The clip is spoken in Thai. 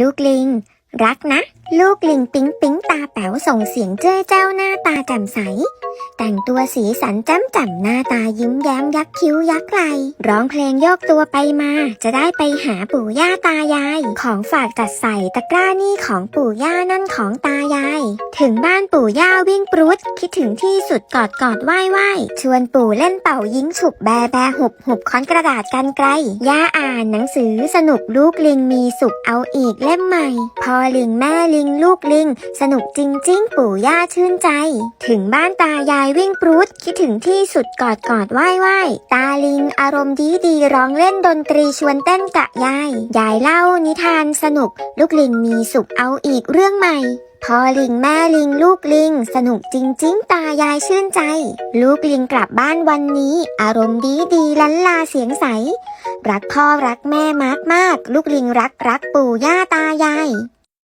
ลูกลิง รักนะ ลูกลิงปิ๊งปิ๊งตาแป๋วส่งเสียงเจ้ยเจ้าหน้าตาแจ่มใส แต่งตัวสีสันจ้ำจ่ำหน้าตายิ้มแย้มยักคิ้วยักไหลร้องเพลงโยกตัวไปมา จะได้ไปหาปู่ย่าตายาย ของฝากจัดใส่ตะกร้านี่ของปู่ย่านั่นของตา ยาย ถึงบ้านปู่ย่าวิ่งปรุดคิดถึงที่สุดกอดกอดไหว้ไหว้ชวนปู่เล่นเป่ายิงฉุบแบแบหุบหุบค้อนกระดาษกันไกล ย่าอ่านหนังสือสนุกลูกลิงมีสุขเอาอีกเล่มใหม่ พอลิงแม่ลิงลูกลิง สนุกจริงๆปู่ย่าชื่นใจ ถึงบ้านตายายวิ่งปรุดคิดถึงที่สุดกอดกอดไหว้ไหว้ตาลิงอารมณ์ดีดีร้องเล่นดนตรีชวนเต้นกะยาย ยายเล่านิทานสนุก ลูกลิงมีสุขเอาอีกเรื่องใหม่ พ่อลิงแม่ลิงลูกลิง สนุกจริง ๆ ตายายชื่นใจ ลูกลิงกลับบ้านวันนี้ อารมณ์ดีดีลันลาเสียงใส รักพ่อรักแม่มากมากลูกลิงรักรักปู่ย่าตายาย